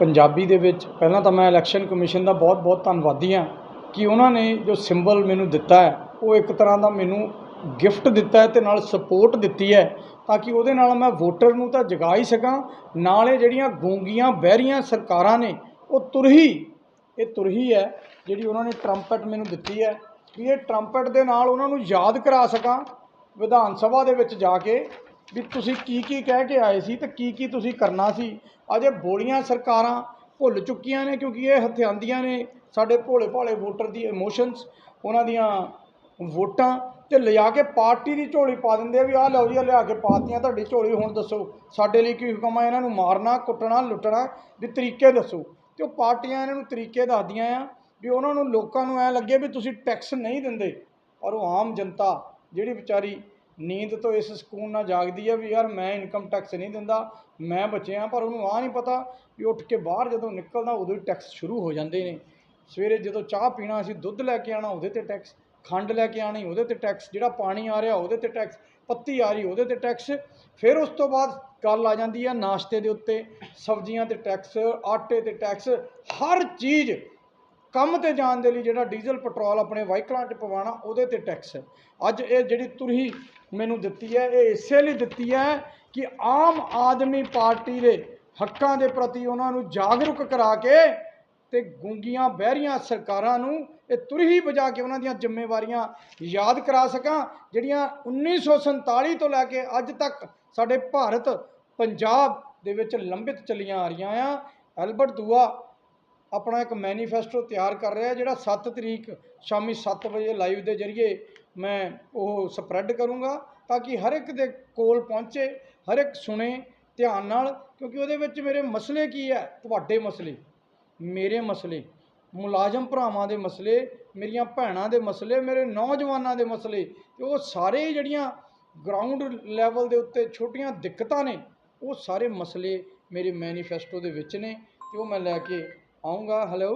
ਪੰਜਾਬੀ ਦੇ ਵਿੱਚ ਪਹਿਲਾਂ ਤਾਂ ਮੈਂ ਇਲੈਕਸ਼ਨ ਕਮਿਸ਼ਨ ਦਾ ਬਹੁਤ-ਬਹੁਤ ਧੰਨਵਾਦੀ ਹਾਂ ਕਿ ਉਹਨਾਂ ਨੇ ਜੋ ਸਿੰਬਲ ਮੈਨੂੰ ਦਿੱਤਾ ਹੈ, ਉਹ ਇੱਕ ਤਰ੍ਹਾਂ ਦਾ ਮੈਨੂੰ ਗਿਫਟ ਦਿੱਤਾ ਹੈ ਤੇ ਨਾਲ ਸਪੋਰਟ ਦਿੱਤੀ ਹੈ ਤਾਂ ਕਿ ਉਹਦੇ ਨਾਲ ਮੈਂ ਵੋਟਰ ਨੂੰ ਤਾਂ ਜਗਾ ਹੀ ਸਕਾਂ, ਨਾਲੇ ਜਿਹੜੀਆਂ ਗੂੰਗੀਆਂ, ਬਹਿਰੀਆਂ ਸਰਕਾਰਾਂ ਨੇ, ਉਹ ਤੁਰਹੀ ਇਹ ਤੁਰਹੀ ਹੈ ਜਿਹੜੀ ਉਹਨਾਂ ਨੇ ਟਰੰਪਟ ਮੈਨੂੰ ਦਿੱਤੀ ਹੈ ਕਿ ਇਹ ਟਰੰਪਟ ਦੇ ਨਾਲ ਉਹਨਾਂ ਨੂੰ ਯਾਦ ਕਰਾ ਸਕਾਂ ਵਿਧਾਨ ਸਭਾ ਦੇ ਵਿੱਚ ਜਾ ਕੇ ਵੀ ਤੁਸੀਂ ਕੀ ਕੀ ਕਹਿ ਕੇ ਆਏ ਸੀ ਤੇ ਕੀ ਕੀ ਤੁਸੀਂ ਕਰਨਾ ਸੀ? ਅਜੇ ਬੋਲੀਆਂ ਸਰਕਾਰਾਂ ਭੁੱਲ ਚੁੱਕੀਆਂ ਨੇ ਕਿਉਂਕਿ ਇਹ ਹਥਿਆਉਂਦੀਆਂ ਨੇ ਸਾਡੇ ਭੋਲੇ ਭਾਲੇ ਵੋਟਰ ਦੀ ਇਮੋਸ਼ਨਸ ਉਹਨਾਂ ਦੀਆਂ ਵੋਟਾਂ ਤੇ ਲਿਆ ਕੇ ਪਾਰਟੀ ਦੀ ਝੋਲੀ ਪਾ ਦਿੰਦੇ ਆ ਵੀ ਆਹ ਲਓ ਜੀ, ਆਹ ਲਿਆ ਕੇ ਪਾਤੀਆਂ, ਤੁਹਾਡੀ ਝੋਲੀ ਹੁਣ ਦੱਸੋ। ਸਾਡੇ ਲਈ ਕੀ ਹੁਕਮ ਆ? ਇਹਨਾਂ ਨੂੰ ਮਾਰਨਾ, ਕੁੱਟਣਾ, ਲੁੱਟਣਾ, ਵੀ ਤਰੀਕੇ ਦੱਸੋ। ਤੇ ਉਹ ਪਾਰਟੀਆਂ ਇਹਨਾਂ ਨੂੰ ਤਰੀਕੇ ਦੱਸਦੀਆਂ ਆ ਵੀ ਉਹਨਾਂ ਨੂੰ ਲੋਕਾਂ ਨੂੰ ਐ ਲੱਗੇ ਵੀ ਤੁਸੀਂ ਟੈਕਸ ਨਹੀਂ ਦਿੰਦੇ। ਔਰ ਉਹ ਆਮ ਜਨਤਾ ਜਿਹੜੀ ਵਿਚਾਰੀ ਨੀਂਦ ਤੋਂ ਇਸ ਸਕੂਨ ਨਾਲ ਜਾਗਦੀ ਹੈ ਵੀ ਯਾਰ ਮੈਂ ਇਨਕਮ ਟੈਕਸ ਨਹੀਂ ਦਿੰਦਾ, ਮੈਂ ਬਚਿਆ ਪਰ ਉਹਨੂੰ ਆ ਨਹੀਂ ਪਤਾ ਵੀ ਉੱਠ ਕੇ ਬਾਹਰ ਜਦੋਂ ਨਿਕਲਦਾ ਉਦੋਂ ਹੀ ਟੈਕਸ ਸ਼ੁਰੂ ਹੋ ਜਾਂਦੇ ਨੇ। ਸਵੇਰੇ ਜਦੋਂ ਚਾਹ ਪੀਣਾ ਅਸੀਂ ਦੁੱਧ ਲੈ ਕੇ ਆਣਾ ਉਹਦੇ ਤੇ ਟੈਕਸ ਖੰਡ ਲੈ ਕੇ ਆਣੀ ਉਹਦੇ ਤੇ ਟੈਕਸ ਜਿਹੜਾ ਪਾਣੀ ਆ ਰਿਹਾ ਉਹਦੇ ਤੇ ਟੈਕਸ ਪੱਤੀ ਆ ਰਹੀ ਉਹਦੇ ਤੇ ਟੈਕਸ ਫਿਰ ਉਸ ਤੋਂ ਬਾਅਦ ਗੱਲ ਆ ਜਾਂਦੀ ਹੈ ਨਾਸ਼ਤੇ ਦੇ ਉੱਤੇ, ਸਬਜ਼ੀਆਂ ਤੇ ਟੈਕਸ ਆਟੇ ਤੇ ਟੈਕਸ ਹਰ ਚੀਜ਼ ਕੰਮ ਤੇ ਜਾਣ ਦੇ ਲਈ ਜਿਹੜਾ ਡੀਜ਼ਲ ਪੈਟਰੋਲ ਆਪਣੇ ਵਾਹੀਕਲਾਂ 'ਚ ਪਵਾਉਣਾ, ਉਹਦੇ ਤੇ ਟੈਕਸ ਹੈ। ਅੱਜ ਇਹ ਜਿਹੜੀ ਤੁਰਹੀ ਮੈਨੂੰ ਦਿੱਤੀ ਹੈ, ਇਹ ਇਸੇ ਲਈ ਦਿੱਤੀ ਹੈ ਕਿ ਆਮ ਆਦਮੀ ਪਾਰਟੀ ਦੇ ਹੱਕਾਂ ਦੇ ਪ੍ਰਤੀ ਉਹਨਾਂ ਨੂੰ ਜਾਗਰੂਕ ਕਰਾ ਕੇ ਤੇ ਗੂੰਗੀਆਂ ਬਹਿਰੀਆਂ ਸਰਕਾਰਾਂ ਨੂੰ ਇਹ ਤੁਰਹੀ ਵਜਾ ਕੇ ਉਹਨਾਂ ਦੀਆਂ ਜ਼ਿੰਮੇਵਾਰੀਆਂ ਯਾਦ ਕਰਾ ਸਕਾਂ, ਜਿਹੜੀਆਂ 1947 ਤੋਂ ਲੈ ਕੇ ਅੱਜ ਤੱਕ ਸਾਡੇ ਭਾਰਤ ਪੰਜਾਬ ਦੇ ਵਿੱਚ ਲੰਬਿਤ ਚੱਲੀਆਂ ਆ ਰਹੀਆਂ ਆ। ਐਲਬਰਟ ਦੂਆ ਆਪਣਾ ਇੱਕ ਮੈਨੀਫੈਸਟੋ ਤਿਆਰ ਕਰ ਰਿਹਾ, ਜਿਹੜਾ 7 ਤਰੀਕ ਸ਼ਾਮੀ 7 ਵਜੇ ਲਾਈਵ ਦੇ ਜ਼ਰੀਏ ਮੈਂ ਉਹ ਸਪਰੈਡ ਕਰੂੰਗਾ ਤਾਂ ਕਿ ਹਰ ਇੱਕ ਦੇ ਕੋਲ ਪਹੁੰਚੇ, ਹਰ ਇੱਕ ਸੁਣੇ ਧਿਆਨ ਨਾਲ, ਕਿਉਂਕਿ ਉਹਦੇ ਵਿੱਚ ਮੇਰੇ ਮਸਲੇ ਕੀ ਹੈ? ਤੁਹਾਡੇ ਮਸਲੇ, ਮੇਰੇ ਮਸਲੇ, ਮੁਲਾਜ਼ਮ ਭਰਾਵਾਂ ਦੇ ਮਸਲੇ, ਮੇਰੀਆਂ ਭੈਣਾਂ ਦੇ ਮਸਲੇ, ਮੇਰੇ ਨੌਜਵਾਨਾਂ ਦੇ ਮਸਲੇ, ਤੇ ਉਹ ਸਾਰੇ ਜਿਹੜੀਆਂ ਗਰਾਊਂਡ ਲੈਵਲ ਦੇ ਉੱਤੇ ਛੋਟੀਆਂ ਦਿੱਕਤਾਂ ਨੇ, ਉਹ ਸਾਰੇ ਮਸਲੇ ਮੇਰੇ ਮੈਨੀਫੈਸਟੋ ਦੇ ਵਿੱਚ ਨੇ, ਤੇ ਉਹ ਮੈਂ ਲੈ ਕੇ ਆਉਂਗਾ ਹੈਲੋ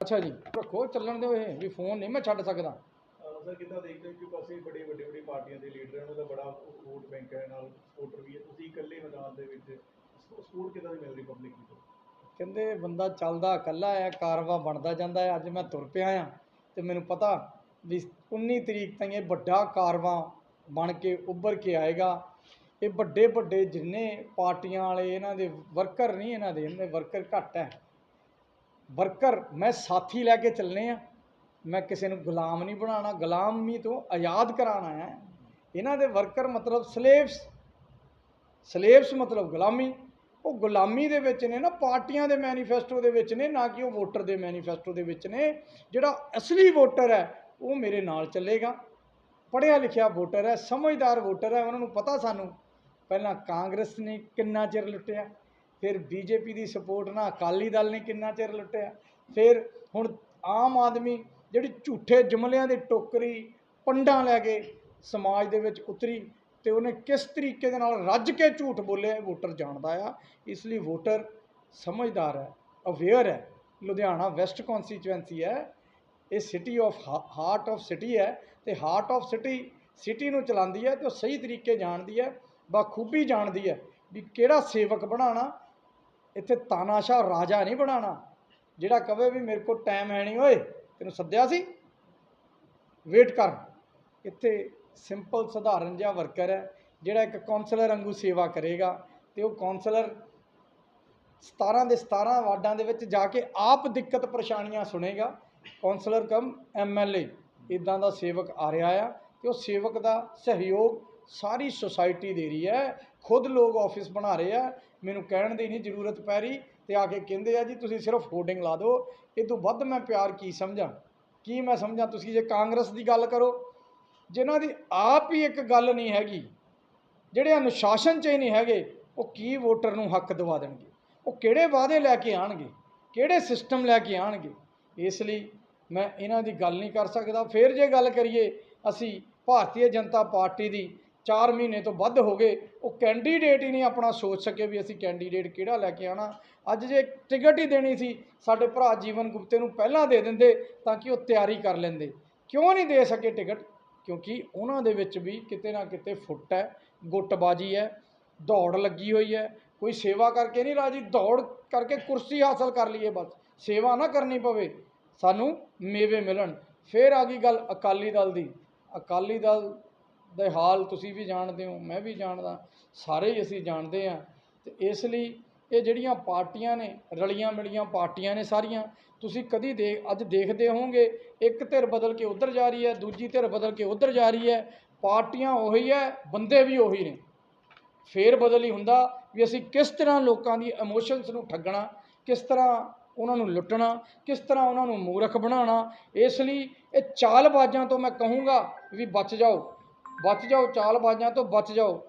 ਅੱਛਾ ਜੀ ਰੱਖੋ ਚੱਲਣ ਦਿਓ ਇਹ ਵੀ ਫੋਨ ਨਹੀਂ ਮੈਂ ਛੱਡ ਸਕਦਾ। ਅਹ ਸਰ ਕਿੱਦਾਂ ਦੇਖਦੇ ਹੋ ਕਿ ਪਾਸੇ ਬੜੇ ਵੱਡੇ ਵੱਡੇ ਪਾਰਟੀਆਂ ਦੇ ਲੀਡਰ ਹਨ ਉਹਦਾ ਬੜਾ ਵੋਟ ਬੈਂਕ ਹੈ ਨਾਲ ਸਪੋਰਟਰ ਵੀ ਹੈ ਤੁਸੀਂ ਇਕੱਲੇ ਮੈਦਾਨ ਦੇ ਵਿੱਚ ਸਪੋਰਟ ਕਿੱਦਾਂ ਦੀ ਮਿਲ ਰਹੀ ਪਬਲਿਕ ਦੀ ਕਹਿੰਦੇ ਬੰਦਾ ਚੱਲਦਾ ਇਕੱਲਾ ਆ ਕਾਰਵਾ ਬਣਦਾ ਜਾਂਦਾ ਹੈ ਅੱਜ ਮੈਂ ਤੁਰ ਪਿਆ ਆ ਤੇ ਮੈਨੂੰ ਪਤਾ ਵੀ 19 ਤਰੀਕ ਤਾਈਂ ਇਹ ਵੱਡਾ ਕਾਰਵਾ ਬਣ ਕੇ ਉੱਭਰ ਕੇ ਆਏਗਾ। ਇਹ ਵੱਡੇ ਵੱਡੇ ਜਿੰਨੇ ਪਾਰਟੀਆਂ ਵਾਲੇ ਇਹਨਾਂ ਦੇ ਵਰਕਰ ਨਹੀਂ ਇਹਨਾਂ ਦੇ ਇਹਨਾਂ ਦੇ ਵਰਕਰ ਘੱਟ ਹੈ। ਵਰਕਰ, ਮੈਂ ਸਾਥੀ ਲੈ ਕੇ ਚੱਲਨੇ ਆ। ਮੈਂ ਕਿਸੇ ਨੂੰ ਗੁਲਾਮ ਨਹੀਂ ਬਣਾਉਣਾ, ਗੁਲਾਮੀ ਤੋਂ ਆਜ਼ਾਦ ਕਰਾਉਣਾ ਹੈ। ਇਹਨਾਂ ਦੇ ਵਰਕਰ ਮਤਲਬ ਸਲੇਵਸ। ਸਲੇਵਸ ਮਤਲਬ ਗੁਲਾਮੀ। ਉਹ ਗੁਲਾਮੀ ਦੇ ਵਿੱਚ ਨੇ ਨਾ, ਪਾਰਟੀਆਂ ਦੇ ਮੈਨੀਫੈਸਟੋ ਦੇ ਵਿੱਚ ਨੇ, ਨਾ ਕਿ ਉਹ ਵੋਟਰ ਦੇ ਮੈਨੀਫੈਸਟੋ ਦੇ ਵਿੱਚ ਨੇ। ਜਿਹੜਾ ਅਸਲੀ ਵੋਟਰ ਹੈ, ਉਹ ਮੇਰੇ ਨਾਲ ਚੱਲੇਗਾ। ਪੜ੍ਹਿਆ ਲਿਖਿਆ ਵੋਟਰ ਹੈ, ਸਮਝਦਾਰ ਵੋਟਰ ਹੈ, ਉਹਨਾਂ ਨੂੰ ਪਤਾ ਸਾਨੂੰ ਪਹਿਲਾਂ ਕਾਂਗਰਸ ਨੇ ਕਿੰਨਾ ਚਿਰ ਲੁੱਟਿਆ, ਫਿਰ ਬੀਜੇਪੀ ਦੀ ਸਪੋਰਟ ਨਾਲ ਅਕਾਲੀ ਦਲ ਨੇ ਕਿੰਨਾ ਚਿਰ ਲੁੱਟਿਆ, ਫਿਰ ਹੁਣ ਆਮ ਆਦਮੀ ਜਿਹੜੀ ਝੂਠੇ ਜੁਮਲਿਆਂ ਦੀ ਟੋਕਰੀ ਪੰਡਾਂ ਲੈ ਕੇ ਸਮਾਜ ਦੇ ਵਿੱਚ ਉਤਰੀ ਤੇ ਉਹਨੇ ਕਿਸ ਤਰੀਕੇ ਦੇ ਨਾਲ ਰੱਜ ਕੇ ਝੂਠ ਬੋਲਿਆ ਵੋਟਰ ਜਾਣਦਾ ਆ, ਇਸ ਲਈ ਵੋਟਰ ਸਮਝਦਾਰ ਹੈ ਅਵੇਅਰ ਹੈ, ਲੁਧਿਆਣਾ ਵੈਸਟ ਕਨਸਟੀਚੁਐਂਸੀ ਹੈ, ਇਹ city of heart of city ਹੈ ਤੇ ਹਾਰਟ ਆਫ ਸਿਟੀ ਸਿਟੀ ਨੂੰ ਚਲਾਉਂਦੀ ਹੈ ਤੇ ਉਹ ਸਹੀ ਤਰੀਕੇ ਜਾਣਦੀ ਹੈ ਬਖੂਬੀ ਜਾਣਦੀ ਹੈ ਵੀ ਕਿਹੜਾ ਸੇਵਕ ਬਣਾਉਣਾ, ਇੱਥੇ ਤਾਨਾਸ਼ਾਹ ਰਾਜਾ ਨਹੀਂ ਬਣਾਉਣਾ, ਜਿਹੜਾ ਕਵੇ ਵੀ ਮੇਰੇ ਕੋਲ ਟਾਈਮ ਹੈ ਨਹੀਂ, ਓਏ, ਤੈਨੂੰ ਸੱਦਿਆ ਸੀ? ਵੇਟ ਕਰ। ਇੱਥੇ ਸਿੰਪਲ ਸਧਾਰਨ ਜਿਹਾ ਵਰਕਰ ਹੈ, ਜਿਹੜਾ ਇੱਕ ਕਾਉਂਸਲਰ ਵਾਂਗੂ ਸੇਵਾ ਕਰੇਗਾ ਤੇ ਉਹ ਕਾਉਂਸਲਰ 17 ਦੇ 17 ਵਾਰਡਾਂ ਦੇ ਵਿੱਚ ਜਾ ਕੇ ਆਪ ਦਿੱਕਤ ਪਰੇਸ਼ਾਨੀਆਂ ਸੁਣੇਗਾ। ਕਾਉਂਸਲਰ ਕਮ ਐਮਐਲਏ ਇਦਾਂ ਦਾ ਸੇਵਕ ਆ ਰਿਹਾ ਆ ਤੇ ਉਹ ਸੇਵਕ ਦਾ ਸਹਿਯੋਗ ਸਾਰੀ ਸੁਸਾਇਟੀ ਦੇ ਰਹੀ ਹੈ, ਖੁਦ ਲੋਕ ਆਫਿਸ ਬਣਾ ਰਹੇ ਆ, ਮੈਨੂੰ ਕਹਿਣ ਦੀ ਨਹੀਂ ਜ਼ਰੂਰਤ ਪੈ ਰਹੀ ਤੇ ਆ ਕੇ ਕਹਿੰਦੇ ਆ ਜੀ, ਤੁਸੀਂ ਸਿਰਫ ਹੋਰਡਿੰਗ ਲਾ ਦਿਓ, ਇਹ ਤੋਂ ਵੱਧ ਮੈਂ ਪਿਆਰ ਕੀ ਸਮਝਾਂ? ਕੀ ਮੈਂ ਸਮਝਾਂ? ਤੁਸੀਂ ਜੇ ਕਾਂਗਰਸ ਦੀ ਗੱਲ ਕਰੋ, ਜਿਨ੍ਹਾਂ ਦੀ ਆਪ ਹੀ ਇੱਕ ਗੱਲ ਨਹੀਂ ਹੈਗੀ, ਜਿਹੜੇ ਅਨੁਸ਼ਾਸਨ 'ਚ ਹੀ ਨਹੀਂ ਹੈਗੇ, ਉਹ ਕੀ ਵੋਟਰ ਨੂੰ ਹੱਕ ਦਿਵਾ ਦੇਣਗੇ? ਉਹ ਕਿਹੜੇ ਵਾਅਦੇ ਲੈ ਕੇ ਆਣਗੇ? ਕਿਹੜੇ ਸਿਸਟਮ ਲੈ ਕੇ ਆਣਗੇ? ਇਸ ਲਈ ਮੈਂ ਇਹਨਾਂ ਦੀ ਗੱਲ ਨਹੀਂ ਕਰ ਸਕਦਾ। ਫਿਰ ਜੇ ਗੱਲ ਕਰੀਏ, ਅਸੀਂ ਭਾਰਤੀ ਜਨਤਾ ਪਾਰਟੀ ਦੀ 4 ਮਹੀਨੇ ਤੋਂ ਵੱਧ ਹੋ ਗਏ, ਉਹ ਕੈਂਡੀਡੇਟ ਹੀ ਨਹੀਂ ਆਪਣਾ ਸੋਚ ਸਕੇ ਵੀ ਅਸੀਂ ਕੈਂਡੀਡੇਟ ਕਿਹੜਾ ਲੈ ਕੇ ਆਣਾ ਅੱਜ ਜੇ ਟਿਕਟ ਹੀ ਦੇਣੀ ਸੀ, ਸਾਡੇ ਭਰਾ ਜੀਵਨ ਗੁਪਤੇ ਨੂੰ ਪਹਿਲਾਂ ਦੇ ਦਿੰਦੇ ਤਾਂ ਕਿ ਉਹ ਤਿਆਰੀ ਕਰ ਲੈਂਦੇ। ਕਿਉਂ ਨਹੀਂ ਦੇ ਸਕੇ ਟਿਕਟ? ਕਿਉਂਕਿ ਉਹਨਾਂ ਦੇ ਵਿੱਚ ਵੀ ਕਿਤੇ ਨਾ ਕਿਤੇ ਫੁੱਟ ਹੈ, ਗੁੱਟਬਾਜੀ ਹੈ, ਦੌੜ ਲੱਗੀ ਹੋਈ ਹੈ। ਕੋਈ ਸੇਵਾ ਕਰਕੇ ਨਹੀਂ ਰਾਜੀ, ਦੌੜ ਕਰਕੇ ਕੁਰਸੀ ਹਾਸਲ ਕਰ ਲਈਏ ਬਸ। ਸੇਵਾ ਨਾ ਕਰਨੀ ਪਵੇ, ਸਾਨੂੰ ਮੇਵੇ ਮਿਲਣ। ਫਿਰ ਆ ਗਈ ਗੱਲ ਅਕਾਲੀ ਦਲ ਦੀ। ਅਕਾਲੀ ਦਲ ਦੇ ਹਾਲ ਤੁਸੀਂ ਵੀ ਜਾਣਦੇ ਹੋ, ਮੈਂ ਵੀ ਜਾਣਦਾ, ਸਾਰੇ ਹੀ ਅਸੀਂ ਜਾਣਦੇ ਹਾਂ। ਤੇ ਇਸ ਲਈ ਇਹ ਜਿਹੜੀਆਂ ਪਾਰਟੀਆਂ ਨੇ, ਰਲੀਆਂ ਮਿਲੀਆਂ ਪਾਰਟੀਆਂ ਨੇ ਸਾਰੀਆਂ, ਤੁਸੀਂ ਕਦੀ ਦੇ, ਅੱਜ ਦੇਖਦੇ ਹੋਵੋਗੇ, ਇੱਕ ਧਿਰ ਬਦਲ ਕੇ ਉੱਧਰ ਜਾ ਰਹੀ ਹੈ, ਦੂਜੀ ਧਿਰ ਬਦਲ ਕੇ ਉੱਧਰ ਜਾ ਰਹੀ ਹੈ, ਪਾਰਟੀਆਂ ਉਹੀ ਹੈ, ਬੰਦੇ ਵੀ ਉਹੀ ਨੇ। ਫੇਰ ਬਦਲ ਹੀ ਹੁੰਦਾ ਵੀ ਅਸੀਂ ਕਿਸ ਤਰ੍ਹਾਂ ਲੋਕਾਂ ਦੀ ਇਮੋਸ਼ਨਸ ਨੂੰ ਠੱਗਣਾ, ਕਿਸ ਤਰ੍ਹਾਂ ਉਹਨਾਂ ਨੂੰ ਲੁੱਟਣਾ, ਕਿਸ ਤਰ੍ਹਾਂ ਉਹਨਾਂ ਨੂੰ ਮੂਰਖ ਬਣਾਉਣਾ, ਇਸ ਲਈ ਇਹ ਚਾਲਬਾਜ਼ਾਂ ਤੋਂ ਮੈਂ ਕਹੂੰਗਾ ਵੀ ਬਚ ਜਾਓ। ਬਚ ਜਾਓ ਚਾਲਬਾਜ਼ਾਂ ਤੋਂ ਬਚ ਜਾਓ।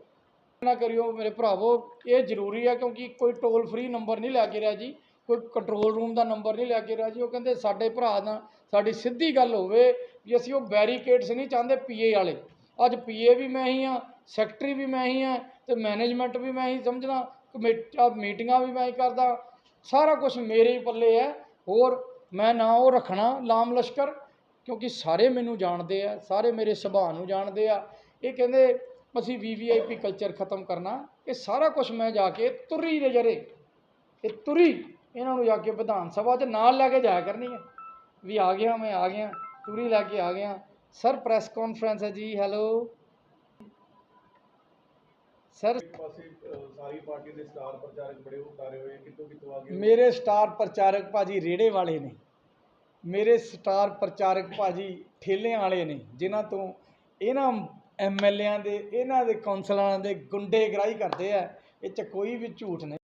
ਨਾ ਕਰਿਓ ਮੇਰੇ ਭਰਾਵੋ, ਇਹ ਜ਼ਰੂਰੀ ਹੈ ਕਿਉਂਕਿ ਕੋਈ ਟੋਲ ਫ੍ਰੀ ਨੰਬਰ ਨਹੀਂ ਲੈ ਕੇ ਰਿਹਾ ਜੀ, ਕੋਈ ਕੰਟਰੋਲ ਰੂਮ ਦਾ ਨੰਬਰ ਨਹੀਂ ਲੈ ਕੇ ਰਿਹਾ ਜੀ, ਉਹ ਕਹਿੰਦੇ ਸਾਡੇ ਭਰਾ ਨਾਲ ਸਾਡੀ ਸਿੱਧੀ ਗੱਲ ਹੋਵੇ ਵੀ ਅਸੀਂ ਉਹ ਬੈਰੀਕੇਡਸ ਨਹੀਂ ਚਾਹੁੰਦੇ ਪੀਏ ਵਾਲੇ। ਅੱਜ ਪੀਏ ਵੀ ਮੈਂ ਹੀ ਹਾਂ ਸੈਕਟਰੀ ਵੀ ਮੈਂ ਹੀ ਹਾਂ ਤੇ ਮੈਨੇਜਮੈਂਟ ਵੀ ਮੈਂ ਹੀ ਸਮਝਦਾ ਕਮੇਟਾ ਮੀਟਿੰਗਾਂ ਵੀ ਮੈਂ ਹੀ ਕਰਦਾ, ਸਾਰਾ ਕੁਝ ਮੇਰੇ ਹੀ ਪੱਲੇ ਹੈ। ਹੋਰ ਮੈਂ ਨਾ ਉਹ ਰੱਖਣਾ ਲਾਮ ਲਸ਼ਕਰ ਕਿਉਂਕਿ ਸਾਰੇ ਮੈਨੂੰ ਜਾਣਦੇ ਆ ਸਾਰੇ ਮੇਰੇ ਸੁਭਾਅ ਨੂੰ ਜਾਣਦੇ ਆ। ਇਹ ਕਹਿੰਦੇ ਅਸੀਂ ਵੀਵੀਆਈਪੀ ਕਲਚਰ ਖਤਮ ਕਰਨਾ। ਇਹ ਸਾਰਾ ਕੁਝ ਮੈਂ ਜਾ ਕੇ ਤੁਰੀ ਦੇ ਜਰੇ। ਇਹ ਤੁਰੀ ਇਹਨਾਂ ਨੂੰ ਜਾ ਕੇ ਵਿਧਾਨ ਸਭਾ 'ਚ ਨਾਲ ਲੈ ਕੇ ਜਾਇਆ ਕਰਨੀ ਹੈ ਵੀ ਆ ਗਿਆ ਮੈਂ ਆ ਗਿਆ ਤੁਰੀ ਲੈ ਕੇ ਆ ਗਿਆ। ਸਰ ਪ੍ਰੈਸ ਕਾਨਫਰੰਸ ਹੈ ਜੀ ਹੈਲੋ ਸਰ ਸਾਰੀ ਪਾਰਟੀ ਦੇ ਸਟਾਰ ਪ੍ਰਚਾਰਕ ਬੜੇ ਉਤਾਰੇ ਹੋਏ ਕਿਤੋਂ ਕਿਤੋਂ ਆ ਗਏ ਮੇਰੇ ਸਟਾਰ ਪ੍ਰਚਾਰਕ ਭਾਜੀ ਰੇੜੇ ਵਾਲੇ ਨੇ। ਮੇਰੇ ਸਟਾਰ ਪ੍ਰਚਾਰਕ ਭਾਜੀ ਠੇਲਿਆਂ ਵਾਲੇ ਨੇ, ਜਿਨ੍ਹਾਂ ਤੋਂ ਇਹਨਾਂ ਐਮਐਲਏਆਂ ਦੇ, ਇਹਨਾਂ ਦੇ ਕੌਂਸਲਰਾਂ ਦੇ ਗੁੰਡੇਗਰਾਹੀ ਕਰਦੇ ਆ, ਇਹ ਚ ਕੋਈ ਵੀ ਝੂਠ ਨਹੀਂ।